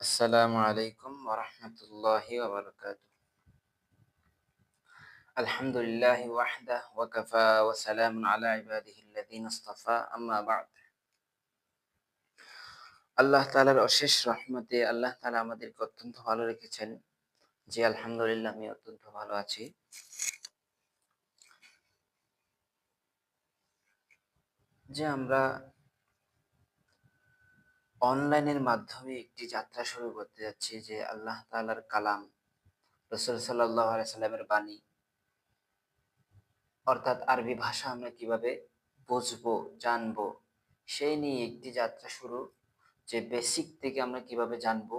আসসালামু আলাইকুম ওরহমতুল্লাহি আলহামদুলিল্লাহ ওয়াহদা ওয়াকাফা আলা আম্মা বা'দ। আল্লাহ তালার অশেষ রহমতে আল্লাহ তালা আমাদেরকে অত্যন্ত ভালো রেখেছেন। যে আলহামদুলিল্লাহ আমি অত্যন্ত ভালো আছি। যে আমরা অনলাইনের মাধ্যমে একটি যাত্রা শুরু করতে যাচ্ছি যে আল্লাহ তালার কালাম, রসুল সাল্লামের বাণী। অর্থাৎ আরবি ভাষা আমরা কীভাবে বুঝব, জানব, সেই নিয়ে একটি যাত্রা শুরু, যে বেসিক থেকে আমরা কীভাবে জানব,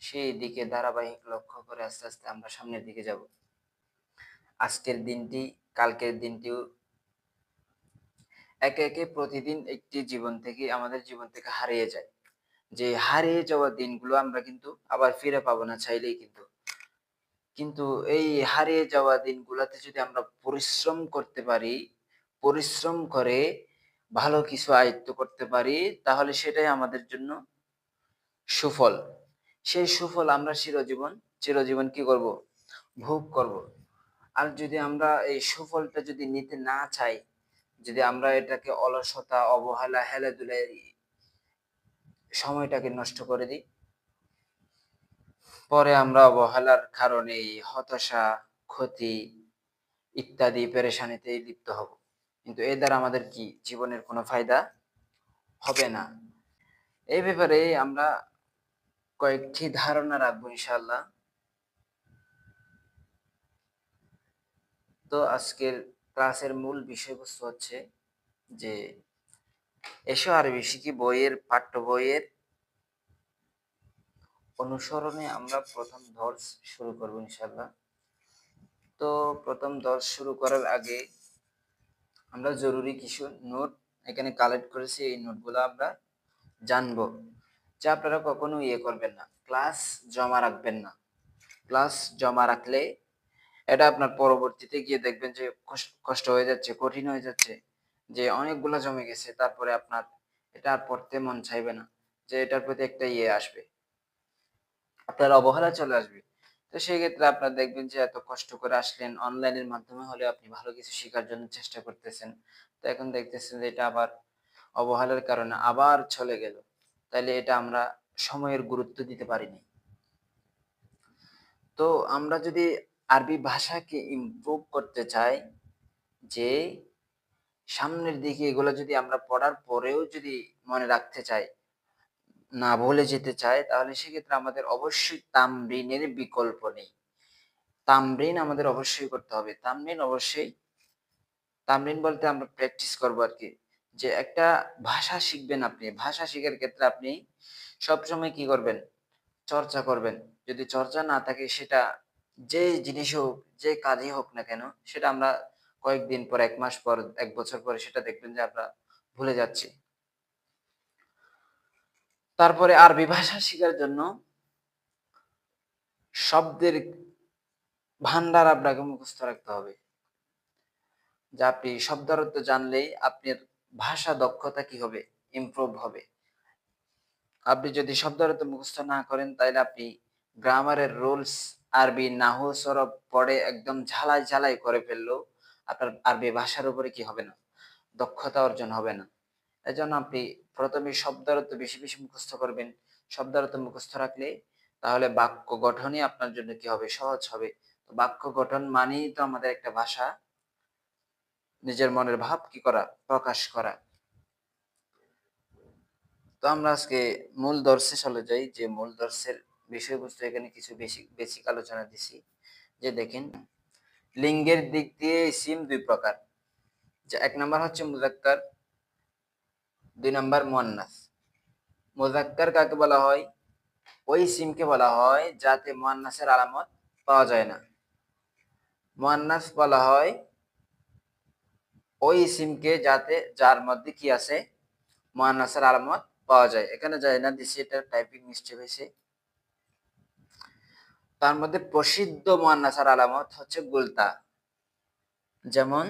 সেই দিকে ধারাবাহিক লক্ষ্য করে আস্তে আস্তে আমরা সামনের দিকে যাব। আজকের দিনটি, কালকের দিনটিও একে একে প্রতিদিন একটি জীবন থেকে, আমাদের জীবন থেকে হারিয়ে যায়। যে হারিয়ে যাওয়া দিনগুলো আমরা কিন্তু আবার ফিরে পাবো না চাইলেই কিন্তু। কিন্তু এই হারিয়ে যাওয়া দিনগুলোতে যদি আমরা পরিশ্রম করতে পারি, পরিশ্রম করে ভালো কিছু আয়ত্ত করতে পারি, তাহলে সেটাই আমাদের জন্য সুফল। সেই সুফল আমরা চিরজীবন চিরজীবন কি করব? ভোগ করব। আর যদি আমরা এই সুফলটা যদি নিতে না চাই, যদি আমরা এটাকে অলসতা, অবহেলা হেলে দুলে সময়টাকে নষ্ট করে দিই। পরে আমরা অবহেলার কারণে হতাশা, ক্ষতি ইত্যাদি পেরেশানিতে লিপ্ত হব। কিন্তু এ দ্বারা আমাদের কি জীবনের কোনো ফায়দা হবে না? এই ব্যাপারে আমরা কয়েকটি ধারণা রাখব ইনশাল্লাহ তো আজকের ক্লাসের মূল বিষয়বস্তু হচ্ছে যে এসো আরবি শিখি বইয়ের পাঠ্য বইয়ের অনুসরণে আমরা প্রথম দর্শ শুরু করব ইনশাল্লাহ তো প্রথম দর্শ শুরু করার আগে আমরা জরুরি কিছু নোট এখানে কালেক্ট করেছি, এই নোটগুলো আমরা জানব। যা আপনারা কখনো ইয়ে করবেন না, ক্লাস জমা রাখবেন না। ক্লাস জমা রাখলে এটা আপনার পরবর্তীতে গিয়ে দেখবেন যে কষ্ট হয়ে যাচ্ছে, কঠিন হয়ে যাচ্ছে। যে অনেকগুলো জমে গেছে, তারপরে আপনার এটা আর পড়তে মন চাইবে না, যে এটার প্রতি একটা ইয়ে আসবে। আপনার অবহেলা চলে আসবে। তো সেই ক্ষেত্রে আপনার দেখবেন যে এত কষ্ট করে আসলেন, অনলাইনের মাধ্যমে হলে আপনি ভালো কিছু শেখার জন্য চেষ্টা করতেছেন। তো এখন দেখতেছেন যে এটা আবার অবহেলার কারণে আবার চলে গেল। তাইলে এটা আমরা সময়ের গুরুত্ব দিতে পারিনি। তো আমরা যদি আরবি ভাষাকে ইমপ্রুভ করতে চাই, যে সামনের দিকে এগুলো যদি আমরা পড়ার পরেও যদি মনে রাখতে চাই, না ভুলে যেতে চায় তাহলে সেক্ষেত্রে আমাদের অবশ্যই তামরিনের বিকল্প নেই। তামরিন আমাদের অবশ্যই করতে হবে। তামরিন অবশ্যই তামরিন বলতে আমরা প্র্যাকটিস করব আর কি যে একটা ভাষা শিখবেন আপনি। ভাষা শিখার ক্ষেত্রে আপনি সবসময় কি করবেন? চর্চা করবেন। যদি চর্চা না থাকে, সেটা যে জিনিস হোক, যে কাজই হোক না কেন, সেটা আমরা কয়েকদিন পর, এক মাস পর, এক বছর পরে সেটা দেখবেন যে আমরা ভুলে যাচ্ছি। তারপরে আরবি ভাষা শেখার জন্য শব্দের ভান্ডার আপনাকে মুখস্থ রাখতে হবে। যে আপনি শব্দার্থ জানলেই আপনার ভাষা দক্ষতা কি হবে ইমপ্রুভ হবে। আপনি যদি শব্দার্থ মুখস্থ না করেন, তাহলে আপনি গ্রামারের রুলস আরবি নাহু সরব পড়ে একদম ঝালাই ঝালাই করে ফেললেও আপনার আরবি ভাষার উপরে কি হবে না? দক্ষতা অর্জন হবে না। এজন্য আপনি প্রথমে শব্দার্থ বেশি বেশি মুখস্থ করবেন। শব্দার্থ মুখস্থ রাখলে তাহলে বাক্য গঠনই আপনার জন্য কি হবে? সহজ হবে। বাক্য গঠন মানেই তো আমাদের একটা ভাষা। নিজের মনের ভাব কি করা? প্রকাশ করা। তো আমরা আজকে মূল দর্শে চলে যাই। যে মূল দর্শের বিষয়বস্তু এখানে কিছু বেশি, বেসিক আলোচনা দিছি। যে দেখেন লিঙ্গের দিক দিয়ে সিম দুই প্রকার। এক নম্বর হচ্ছে মুজাক্কার, দুই নম্বর মোয়ান্নাস। মোজাক্কার কাকে বলা হয়? ওই সিমকে বলা হয় যাতে মোয়ান্নাসের আলামত পাওয়া যায় না। মোয়ান্নাস বলা হয় ওই সিমকে যাতে যার মধ্যে কি আছে, মোয়ান্নাসের আলামত পাওয়া যায়। এখানে যায় না, দিছি এটা টাইপিং মিস্টেক হয়েছে। তার মধ্যে প্রসিদ্ধ মোয়ান্নাসার আলামত হচ্ছে গুলতা। যেমন,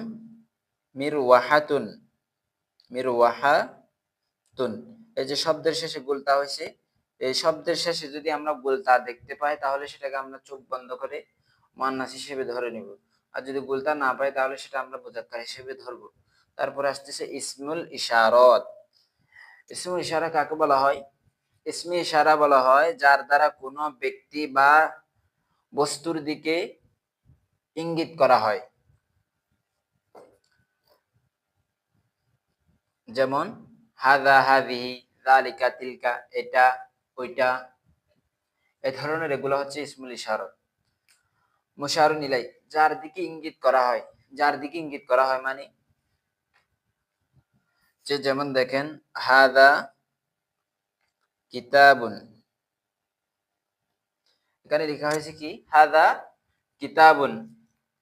মির ওয়াহাতুন, মির ওয়াহা তুন এই যে শব্দের শেষে গুলতা হয়েছে, এই শব্দের শেষে যদি আমরা গুলতা দেখতে পাই, তাহলে সেটাকে আমরা চোখ বন্ধ করে মান্নাস হিসেবে ধরে নিব। আর যদি গুলতা না পাই, তাহলে সেটা আমরা বোঝাক্কার হিসেবে ধরবো। তারপরে আসতেছে ইসমুল ইশারত। ইসমুল ইশারা কাকে বলা হয়? ইসমে ইশারা বলা হয়, যার দ্বারা কোনো ব্যক্তি বা বস্তুর দিকে ইঙ্গিত করা হয়। যেমন হাদা হাদিহি জালিকা তিলকা এটা ওইটা। এ ধরনের এগুলো হচ্ছে ইসমুল ইশারত মুশারু নিলাই যার দিকে ইঙ্গিত করা হয়। যার দিকে ইঙ্গিত করা হয় মানে যে যেমন দেখেন হাদা কিতাবুন এখানে লেখা হয়েছে কি? হাদা কিতাবুন।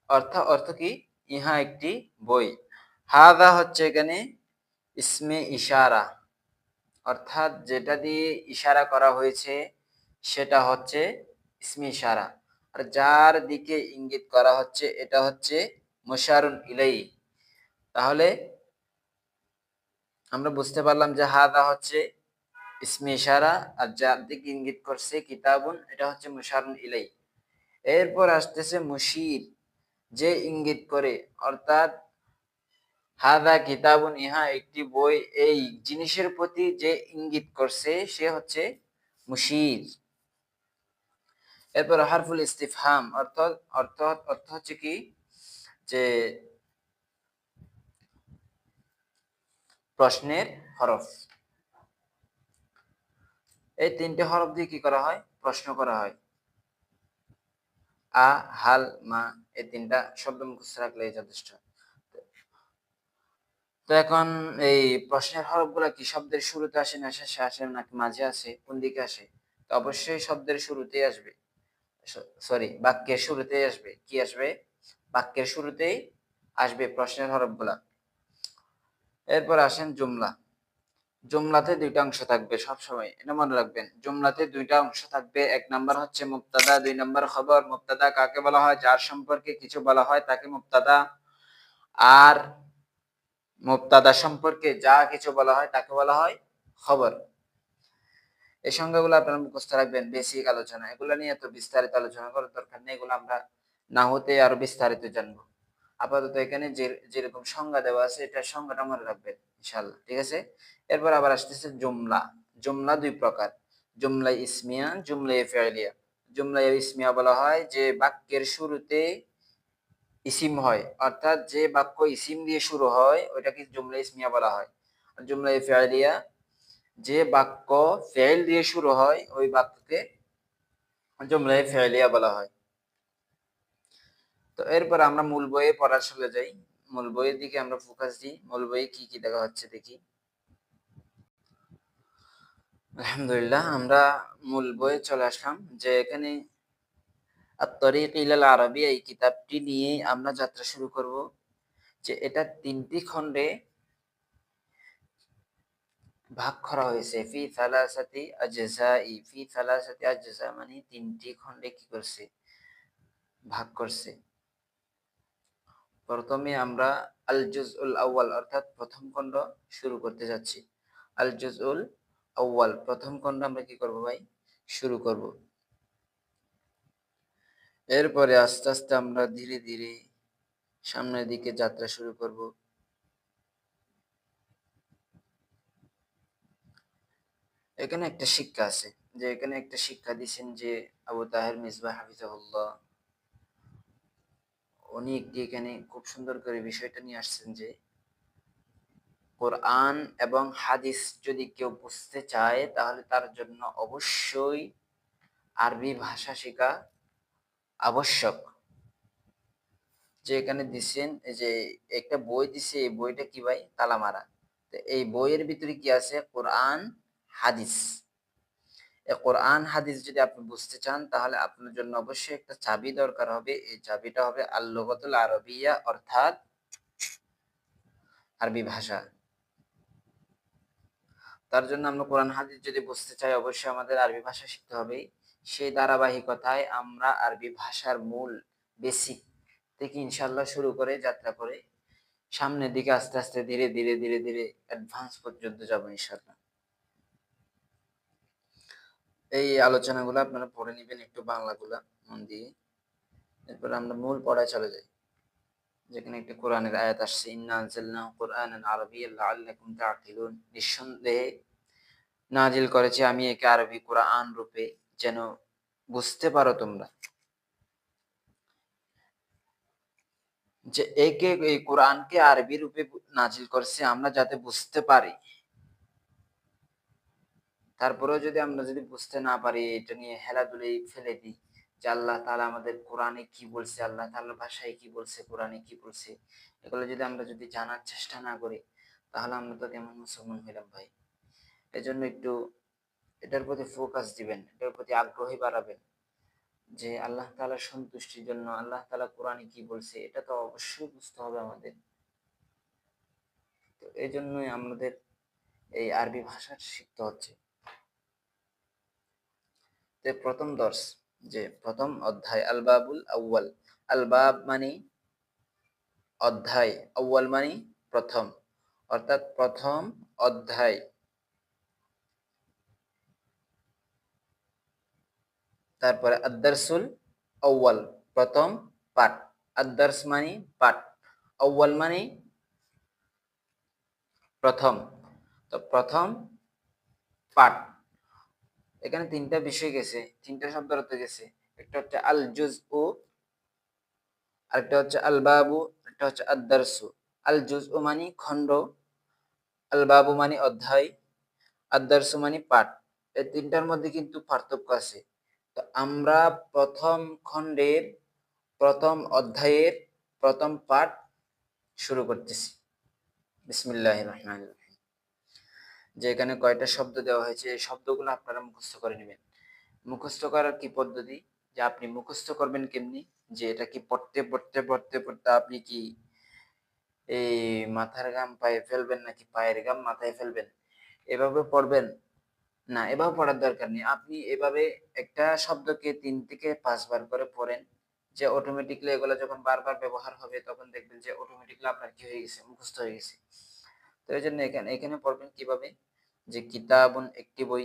অর্থ অর্থ কি? ইহা একটি বই। হাদা হচ্ছে এখানে ইসমে ইশারা। অর্থাৎ যেটা দিয়ে ইশারা করা হয়েছে, সেটা হচ্ছে ইসমে ইশারা। আর যার দিকে ইঙ্গিত করা হচ্ছে, এটা হচ্ছে মুশারুন ইলাই তাহলে আমরা বুঝতে পারলাম যে হাদা হচ্ছে ইসমে ইশারা আর যার দিকে ইঙ্গিত করছে কিতাবুন, এটা হচ্ছে মুশারুন ইলাই এরপর আসতেছে মুশির, যে ইঙ্গিত করে, অর্থাৎ হাদা কিতাবুন, ইহা একটি বই, এই জিনিসের প্রতি যে ইঙ্গিত করছে, সে হচ্ছে মুশির। এরপর হারফুল ইস্তিফহাম অর্থ অর্থ অর্থ হচ্ছে কি? যে প্রশ্নের হরফ। এই তিনটে হরফ দিয়ে কি করা হয়? প্রশ্ন করা হয়। আ, হাল, মা এই তিনটা শব্দ মুখস্থ রাখলেই যথেষ্ট। তো এখন এই প্রশ্নের হরফগুলা কি শব্দের শুরুতে আসে না শেষে আসে নাকি মাঝে আসে? কোন দিকে আসে? তো অবশ্যই শব্দের শুরুতেই আসবে। সরি, বাক্যের শুরুতেই আসবে। কি আসবে? বাক্যের শুরুতেই আসবে প্রশ্নের হরফগুলা। এরপর আসেন জুমলা। জুমলাতে দুইটা অংশ থাকবে সব সময় এটা মনে রাখবেন। জুমলাতে দুইটা অংশ থাকবে, এক নাম্বার হচ্ছে মুক্তাদা দুই নাম্বার খবর মুক্তাদা কাকে বলা হয়, যার সম্পর্কে কিছু বলা হয় তাকে মুক্তাদা আর মুক্তাদা সম্পর্কে যা কিছু বলা হয় তাকে বলা হয় খবর। এই সংজ্ঞাগুলো আপনারা মুখস্থ রাখবেন, বেসিক আলোচনা। এগুলো নিয়ে এত বিস্তারিত আলোচনা করার দরকার নেই, এগুলো আমরা না হতে আরও বিস্তারিত জানব। আপাতত এখানে যে, যেরকম সংজ্ঞা দেওয়া আছে, এটা সংজ্ঞাটা মনে রাখবেন ইনশাল্লাহ ঠিক আছে? এরপর আবার আসতেছে জুমলা জুমলা দুই প্রকার, জুমলা ইসমিয়া, জুমলা ফেলিয়া জুমলা ইসমিয়া বলা হয় যে বাক্যের শুরুতে ইসিম হয়, অর্থাৎ যে বাক্য ইসিম দিয়ে শুরু হয়, ওইটাকে জুমলা ইসমিয়া বলা হয়। আর জুমলা ফেলিয়া যে বাক্য ফেল দিয়ে শুরু হয়, ওই বাক্যকে জুমলা ফেলিয়া বলা হয়। তো এরপর আমরা মূল বইয়ে পড়ার চলে যাই। মূল বইয়ের দিকে আমরা ফোকাস দিই। মূল বইয়ে কি কি দেখা হচ্ছে দেখি। আলহামদুলিল্লাহ, আমরা মূল বইয়ে চলে আসলাম যে এখানে, আত্তরিক ইলাল আরবি এই কিতাবটি নিয়ে আমরা যাত্রা শুরু করব। যে এটা তিনটি খণ্ডে ভাগ করা হয়েছে। ফি সালাসাতি থালাসাতি আজজাই, ফি থালাসাতি আজজা মানে তিনটি খণ্ডে কি করছে? ভাগ করছে। প্রথমে আমরা আল জুজউল আউয়াল অর্থাৎ প্রথম খণ্ড শুরু করতে যাচ্ছি। আল জুজউল আউয়াল, প্রথম খণ্ড আমরা কি করব ভাই? শুরু করব। এরপরে আস্তে আস্তে আমরা ধীরে ধীরে সামনের দিকে যাত্রা শুরু করব। এখানে একটা শিক্ষা আছে যে, এখানে একটা শিক্ষা দিচ্ছেন যে আবু তাহের মিসবাহ হাফিজাহুল্লাহ একটি এখানে খুব সুন্দর করে বিষয়টা নিয়ে আসছেন যে, কোরআন এবং হাদিস যদি কেউ বুঝতে চায়, তাহলে তার জন্য অবশ্যই আরবি ভাষা শেখা আবশ্যক। যে এখানে দিচ্ছেন যে একটা বই দিছে, এই বইটা কি ভাই? তালামারা। তো এই বইয়ের ভিতরে কি আছে? কোরআন, হাদিস। কোরআন হাদিস যদি আপনি বুঝতে চান, তাহলে আপনার জন্য অবশ্যই একটা চাবি দরকার হবে। এই চাবিটা হবে আল্লগতুল আরবিয়া, অর্থাৎ আরবি ভাষা। তার জন্য আমরা কোরআন হাদিস যদি বুঝতে চাই, অবশ্যই আমাদের আরবি ভাষা শিখতে হবে। সেই ধারাবাহিকতায় আমরা আরবি ভাষার মূল বেসিক থেকে ইনশাল্লাহ শুরু করে যাত্রা করে সামনের দিকে আস্তে আস্তে ধীরে ধীরে ধীরে ধীরে অ্যাডভান্স পর্যন্ত যাব ইনশাল্লাহ এই আলোচনাগুলো আপনারা পড়ে নেবেন একটু বাংলাগুলা, মন দিয়ে। এরপর আমরা মূল পড়ায় চলে যাই। যেখানে একটি কোরআনের আয়াত আসছে, ইন্না কোরআনান আরবিয়ান লাআল্লাকুম তাআকিলুন। নিঃসন্দেহে নাজিল করেছি আমি একে আরবি কোরআন রূপে। যেন বুঝতে পারো তোমরা যে একে এই কোরআনকে আরবি রূপে নাজিল করছে আমরা যাতে বুঝতে পারি। তারপরেও যদি আমরা যদি বুঝতে না পারি, এটা নিয়ে হেলাদুলি ফেলে দিই যে আল্লাহ তালা আমাদের কোরআনে কি বলছে, আল্লাহ তাআলার ভাষায় কি বলছে, কোরআনে কি বলছে, এগুলো যদি আমরা যদি জানার চেষ্টা না করি, তাহলে আমরা তো কেমন মুসলমান হইলাম ভাই। এজন্য একটু এটার প্রতি ফোকাস দিবেন, এটার প্রতি আগ্রহী বাড়াবেন যে আল্লাহ তালার সন্তুষ্টির জন্য, আল্লাহ তালা কোরআনে কি বলছে, এটা তো অবশ্যই বুঝতে হবে আমাদের। তো এই জন্যই আমাদের এই আরবি ভাষা শিখতে হচ্ছে। তো প্রথম দর্শ, যে প্রথম অধ্যায় আলবাবুল আউয়াল। আলবাব মানে অধ্যায়, আউয়াল মানে প্রথম। অর্থাৎ প্রথম অধ্যায়। তারপরে আদারসুল আউয়াল, প্রথম পাঠ। আদার্স মানে পাঠ, আউয়াল মানে প্রথম। তো প্রথম পাঠ। এখানে তিনটা বিষয় গেছে, তিনটা শব্দ অর্থ গেছে। একটা হচ্ছে আল জুজ ও আরেকটা হচ্ছে আল বাবু একটা হচ্ছে আদারসু আল জুজ ও মানে খণ্ড আল বাবু মানে অধ্যায় আদারসু মানে পাঠ। এই তিনটার মধ্যে কিন্তু পার্থক্য আছে। তো আমরা প্রথম খণ্ডের, প্রথম অধ্যায়ের, প্রথম পাঠ শুরু করতেছি। বিসমিল্লাহ রহমান যে এখানে কয়টা শব্দ দেওয়া হয়েছে, এই শব্দগুলো আপনারা মুখস্থ করে নেবেন। মুখস্থ করার কি পদ্ধতি? যে আপনি মুখস্থ করবেন কেমনি? যে এটা কি পড়তে পড়তে পড়তে পড়তে আপনি কি এই মাথার গাম পায়ে ফেলবেন নাকি পায়ের গাম মাথায় ফেলবেন? এভাবে পড়বেন? না, এভাবে পড়ার দরকার নেই। আপনি এভাবে একটা শব্দকে তিন থেকে পাঁচবার করে পড়েন, যে অটোমেটিকলি এগুলো যখন বারবার ব্যবহার হবে, তখন দেখবেন যে অটোমেটিকলি আপনার কি হয়ে গেছে, মুখস্থ হয়ে গেছে। তো এই জন্য এখানে এখানে পড়বেন কীভাবে? যে কিতাবুন একটি বই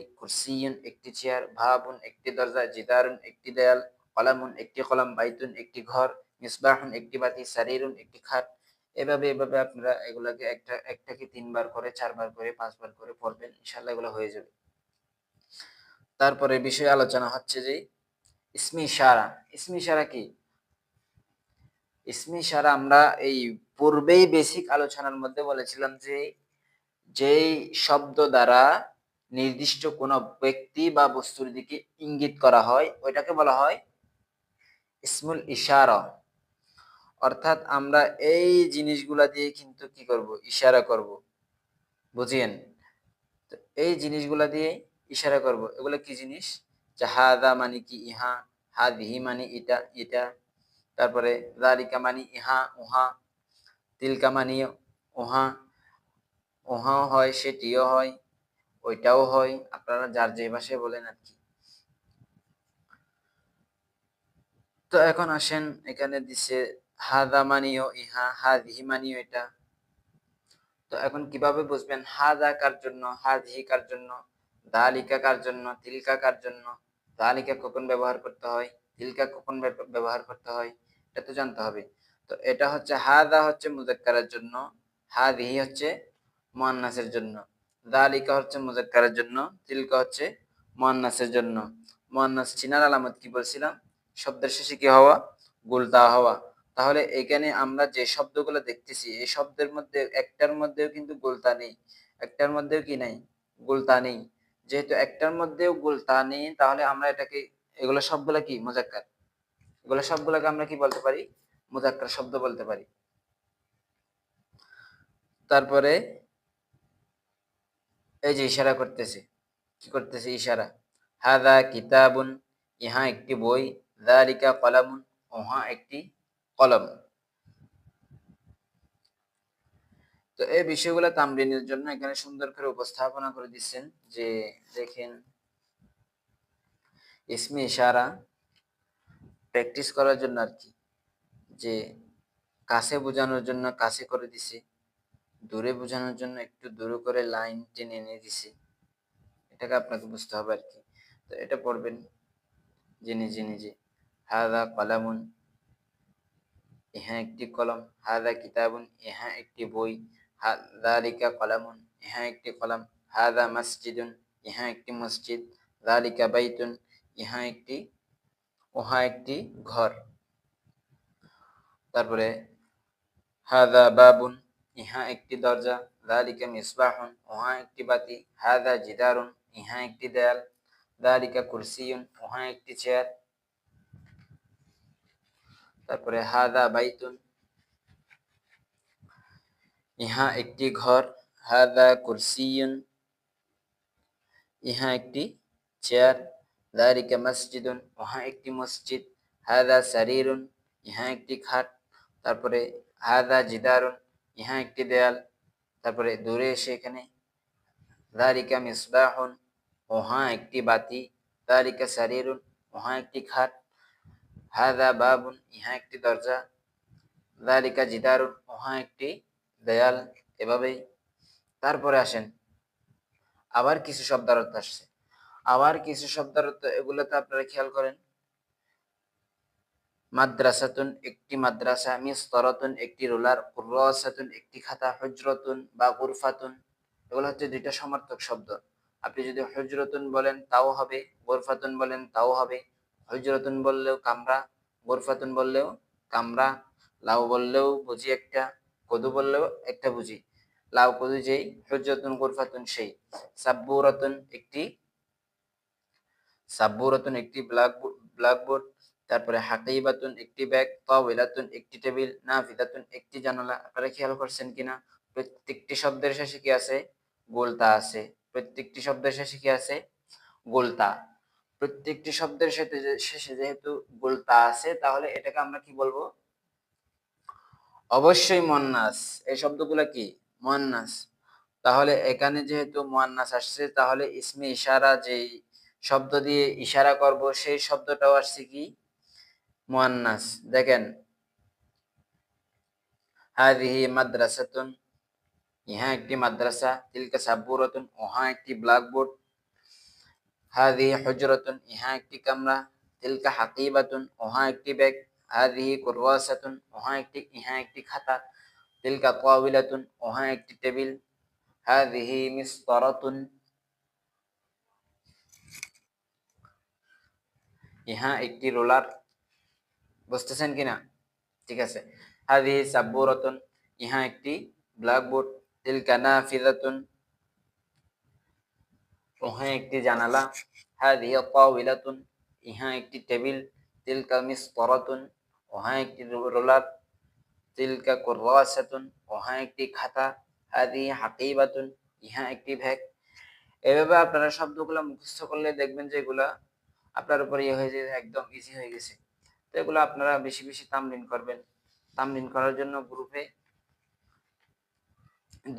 একটি চেয়ার, ভাবুন একটি দরজা, জিদারুন একটি দেয়াল, কলামুন একটি বাইতুন একটি ঘর, মিসবাহুন একটি বাতি, সারিরুন একটি খাট। এভাবে এভাবে আপনারা এগুলাকে একটা, একটাকে তিনবার করে, চারবার করে, পাঁচবার করে পড়বেন ইনশাল্লাহ এগুলো হয়ে যাবে। তারপরে বিষয়ে আলোচনা হচ্ছে যে, ইসমি সারা ইসমি সারা কি? ইসমি সারা আমরা এই পূর্বেই বেসিক আলোচনার মধ্যে বলেছিলাম যে, যেই শব্দ দ্বারা নির্দিষ্ট কোনো ব্যক্তি বা বস্তুর দিকে ইঙ্গিত করা হয়, ওইটাকে বলা হয় ইসমুল ইশারা অর্থাৎ আমরা এই জিনিসগুলা দিয়ে কিন্তু কি করব? ইশারা করব। বুঝিয়েন? এই জিনিসগুলা দিয়ে ইশারা করব। এগুলো কি জিনিস? যে হাদা মানে কি ইহা, হাদিহি মানে এটা এটা তারপরে জালিকা মানে ইহা, উহা। তিলকা মানে উহা উহাও হয়, সেটিও হয়, ওইটাও হয়, আপনারা যার যে ভাষায় বলেন আর কি। তো এখন আসেন, এখানে দিছে, হাদা মানিও ইহা, হাদিহি মানিও এটা। তো এখন কীভাবে বুঝবেন, হাদা কার জন্য, হাদিহি কার জন্য, দালিকা কার জন্য, তিলকা কার জন্য, দালিকা কখন ব্যবহার করতে হয়, তিলকা কখন ব্যবহার করতে হয়, এটা তো জানতে হবে। তো এটা হচ্ছে হাদা হচ্ছে মুজাক্কারের জন্য, হাদিহি হচ্ছে মোয়ান্নাসের জন্য, দালিকা হচ্ছে মুজাক্কারের জন্য, তিলকা হচ্ছে মোয়ান্নাসের জন্য। মোয়ান্নাস চিনার আলামত কি বলছিলাম? শব্দের শেষে কি হওয়া? গুলতা হওয়া। তাহলে এখানে আমরা যে শব্দগুলো দেখতেছি, এই শব্দের মধ্যে, একটার মধ্যেও কিন্তু গুলতা নেই, একটার মধ্যেও কি নাই? গুলতা নেই। যেহেতু একটার মধ্যেও গুলতা নেই, তাহলে আমরা এটাকে, এগুলো সবগুলা কি? মোজাক্কার। এগুলো সবগুলোকে আমরা কি বলতে পারি? মুজাক্কার শব্দ বলতে পারি। তারপরে এই যে ইশারা করতেছে, কি করতেছে ইশারা? হাদা কিতাবুন, ইহা একটি বই দারিকা কলামুন ওহা একটি কলম। তো এই বিষয়গুলো তামরিনের জন্য এখানে সুন্দর করে উপস্থাপনা করে দিচ্ছেন যে, দেখেন, ইসমি ইশারা প্র্যাকটিস করার জন্য আর কি। যে কাছে বোঝানোর জন্য কাছে করে দিছি, দূরে বোঝানোর জন্য একটু দূরে করে লাইন টেনে এনে দিছে, এটাকে আপনাকে বুঝতে হবে আর কি। তো এটা পড়বেন যে নিজে নিজে হাদা কলামুন, ইহা একটি কলম। হাদা কিতাবুন, ইহা একটি বই। দালিকা কলামুন, ইহা একটি কলম। হাদা মসজিদুন, ইহা একটি মসজিদ। দালিকা বাইতুন, ইহা একটি, উহা একটি ঘর। তারপরে হাদা বাবুন, ইহা একটি দরজা দালিকা মিসবাহুন, উহা একটি বাতি হাদা জিদারুন, ইহা একটি দেয়াল দালিকা কুরসিউন উহা একটি চেয়ার। তারপরে হাদা বাইতুন, ইহা একটি ঘর হাদা কুরসিউন ইহা একটি চেয়ার দারিকা মসজিদুন, উহা একটি মসজিদ হাদা সারিরুন, ইহা একটি খাট। তারপরে হাদা জিদারুন, ইহা একটি দেয়াল। তারপরে দূরে এসে এখানে, দারিকা মিসবাহুন উহা একটি বাতি। দারিকা সারিরুন উহা একটি খাট। হাদা বাবুন, ইহা একটি দরজা। দারিকা জিদারুন উহা একটি দেয়াল। এভাবেই। তারপরে আসেন। আবার কিছু শব্দার্থ আসছে। আবার কিছু শব্দার্থ, এগুলোতে আপনারা খেয়াল করেন। মাদ্রাসাতুন একটি মাদ্রাসা, মিস্তরাতুন একটি রোলার, কুর্রাসাতুন একটি খাতা, হজরতুন বা গুরফাতুন। এগুলো হচ্ছে দুইটা সমার্থক শব্দ। আপনি যদি হজরতুন বলেন, তাও হবে। গোরফাতুন বলেন, তাও হবে। হজরতুন বললেও কামরা, গোরফাতুন বললেও কামরা। লাউ বললেও বুঝি একটা, কদু বললেও একটা বুঝি। লাউ, কদু যেই, হজরতুন, গোরফাতুন সেই। সাব্বুরাতুন একটি সাব্বুরাতুন একটি ব্ল্যাকবোর্ড ব্ল্যাকবোর্ড তারপরে হাকিবাতুন একটি ব্যাগ তাওয়াইলাতুন একটি টেবিল, নাফিদাতুন একটি জানালা। আপনারা খেয়াল করছেন কিনা? প্রত্যেকটি শব্দের শেষে কি আছে? গোলতা আছে। প্রত্যেকটি শব্দের শেষে কি আছে? গোলতা। প্রত্যেকটি শব্দের সাথে শেষে যেহেতু গোলতা আছে, তাহলে এটাকে আমরা কি বলব? অবশ্যই মন্নাস এই শব্দগুলো কি? মন্নাস তাহলে এখানে যেহেতু মোয়ান্নাস আসছে, তাহলে ইসমে ইশারা যেই শব্দ দিয়ে ইশারা করব, সেই শব্দটাও আসছে কি? মোয়ান্নাস। দেখেন হাদিহি মাদ্রাসাতুন, ইহা একটি মাদ্রাসা, তিলকা সাব্বুরাতুন ওহা একটি ব্ল্যাকবোর্ড। হাদিহি হুজরাতুন, ইহা একটি কামরা। তিলকা হাকিবাতুন ওহা একটি ব্যাগ। হাদিহি কুরওয়াসাতুন ওহা একটি, ইহা একটি খাতা। তিলকা তাওবিলাতুন ওহা একটি টেবিল। হাদিহি মিসতারাতুন, ইহা একটি রোলার। বুঝতেছেন কিনা? ঠিক আছে। হাদিহি সাব্বুরাতুন, ইহা একটি ব্ল্যাকবোর্ড। তিলকা নাফিদাতুন ওহা একটি জানালা। হাদিহি তাওবিলাতুন ইহা একটি টেবিল। তিলকা মিসতারাতুন ওহা একটি রোলার। তিলকা কুররাসাতুন ওহা একটি খাতা। হাদিহি হাকিবাতুন, ইহা একটি ভ্যাগ এভাবে আপনারা শব্দগুলো মুখস্থ করলে দেখবেন যে এগুলা আপনার উপর ইয়ে হয়ে যায় একদম ইজি হয়ে গেছে। তো এগুলো আপনারা বেশি বেশি তামলিন করবেন। তামলিন করার জন্য গ্রুপে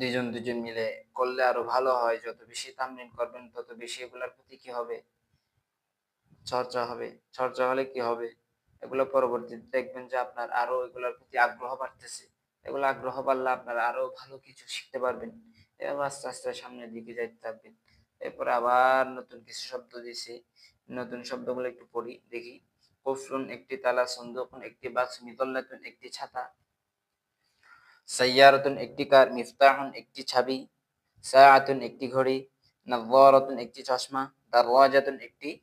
দুজন দুজন মিলে করলে আরও ভালো হয়। যত বেশি তামলিন করবেন, তত বেশি এগুলার প্রতি কি হবে? চর্চা হবে। চর্চা হলে কি হবে? এগুলো পরবর্তীতে দেখবেন যে আপনার আরও এগুলোর প্রতি আগ্রহ বাড়তেছে। এগুলো আগ্রহ বাড়লে আপনারা আরও ভালো কিছু শিখতে পারবেন। এবং আস্তে আস্তে সামনের দিকে যাইতে থাকবেন। এরপরে আবার নতুন কিছু শব্দ দিয়েছে। নতুন শব্দগুলো একটু পড়ি, দেখি। কফরুন একটি তালা সন্দুকুন, একটি বাক্স মিতল্লাতুন একটি ছাতা। সাইয়ারাতুন একটি কার, মিফতাহুন একটি ছাবি। সাআতুন একটি ঘড়ি। নাযরাতুন একটি চশমা। দারওয়াজাতুন একটি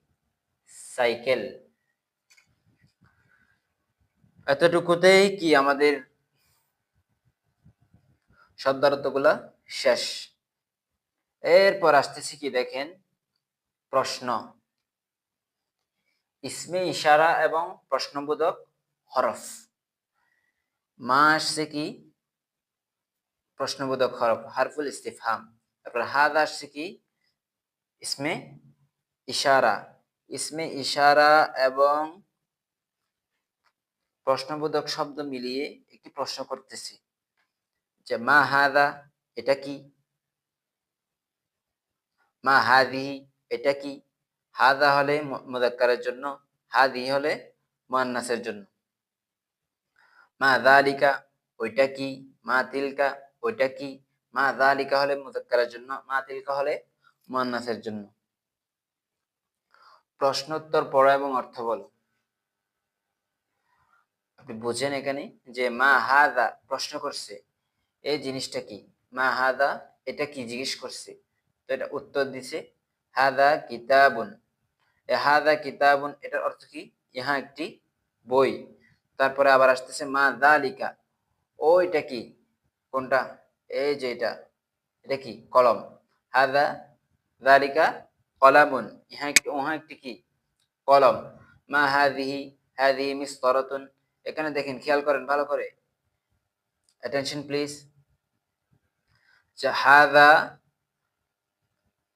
সাইকেল। এতটুকুতেই কি আমাদের শব্দার্থগুলা শেষ? এরপর আসতেছি কি দেখেন? প্রশ্ন। ইসমে ইশারা এবং প্রশ্নবোধক হরফ। মা আসছে কি? প্রশ্নবোধক হরফ, হারফুল ইস্তিফহাম। তারপর হাদ আসছে কি? ইসমে ইশারা। ইসমে ইশারা এবং প্রশ্নবোধক শব্দ মিলিয়ে একটি প্রশ্ন করতেছি। যে মা হাদা, এটা কি? মা হাদি, এটা কি? হাদা হলে মুদাক্কারের জন্য, হাদি হলে মুয়ান্নাসের জন্য। মা দালিকা, ওইটা কি? মা তিলকা, ওইটা কি? মা দালিকা হলে মুদাক্কারের জন্য, মা তিলকা হলে মুয়ান্নাসের জন্য। প্রশ্নোত্তর পড়ো এবং অর্থ বলো। আপনি বুঝেন এখানে যে মা হাদা প্রশ্ন করছে, এই জিনিসটা কি? মা হাদা এটা কি জিজ্ঞেস করছে? তো এটা উত্তর দিছে হাদা কিতাবুন। হাদা কিতাবুন, এটার অর্থ কি? ইহা একটি বই। তারপরে আবার আসতেছে মা দালিকা। ও এটা কি? কোনটা? এই যে এটা। এটা কি? কলম। হাদা দালিকা কলামুন। ইহা একটি, উহা একটি কি? কলম। মা হাদিহি হাদিহি মিস্তরাতুন। এখানে দেখেন, খেয়াল করেন ভালো করে। অ্যাটেনশন প্লিজ হাদা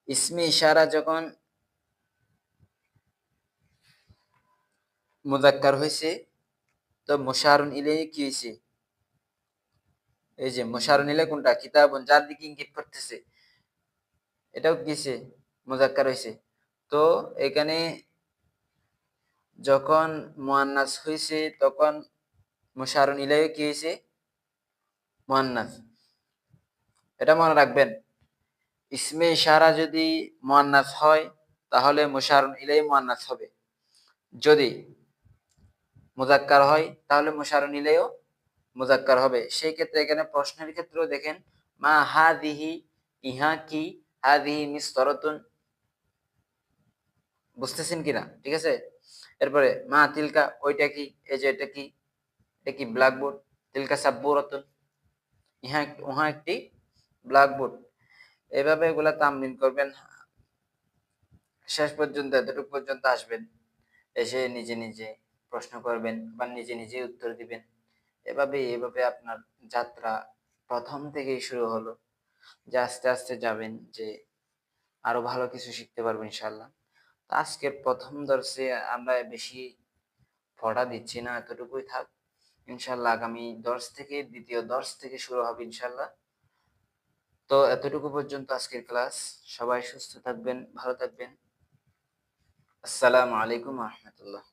ইসমি ইশারা যখন মুজাক্কার হয়েছে, তো মুশারুন ইলে কি হয়েছে? এই যে মুশারুন ইলে কোনটা? কিতাবুন, যার দিকে ইঙ্গিত করতেছে। এটাও কিসে মুজাক্কার হয়েছে। তো এখানে যখন মোয়ান্নাস হয়েছে, তখন মুশারুন ইলে কি হয়েছে? মোয়ান্নাস। এটা মনে রাখবেন। ইসমে ইশারা যদি মোয়ান্নাস হয়, তাহলে মুশারুন ইলাই মোয়ান্নাস হবে। যদি মুজাক্কার হয়, তাহলে মুশারুন ইলাইও মুজাক্কার হবে। সেই ক্ষেত্রে এখানে প্রশ্নের ক্ষেত্রেও দেখেন, মা হা দিহি ইহা কি? হা দিহি মিস্তরতুন বুঝতেছেন কিনা? ঠিক আছে? এরপরে, মা তিলকা, ওইটা কি? এই যে এটা কি? এটা কি ব্ল্যাকবোর্ড তিলকা সাব্বুরাতুন। ইহা, উহা একটি ব্ল্যাকবোর্ড এভাবে এগুলা তামরিন করবেন, শেষ পর্যন্ত, এতটুকু পর্যন্ত আসবেন, এসে নিজে নিজে প্রশ্ন করবেন বা নিজে নিজে উত্তর দিবেন। এভাবে এভাবে আপনার যাত্রা প্রথম থেকেই শুরু হলো। যে আস্তে আস্তে যাবেন যে আরও ভালো কিছু শিখতে পারব ইনশাল্লাহ তো আজকের প্রথম দর্শে আমরা বেশি পড়া দিচ্ছি না, এতটুকুই থাক। ইনশাল্লাহ আগামী দর্শ থেকে, দ্বিতীয় দর্শ থেকে শুরু হবে ইনশাল্লাহ তো এতটুকু পর্যন্ত আজকের ক্লাস। সবাই সুস্থ থাকবেন ভালো থাকবেন। আসসালামু আলাইকুম রহমতুল্লাহ।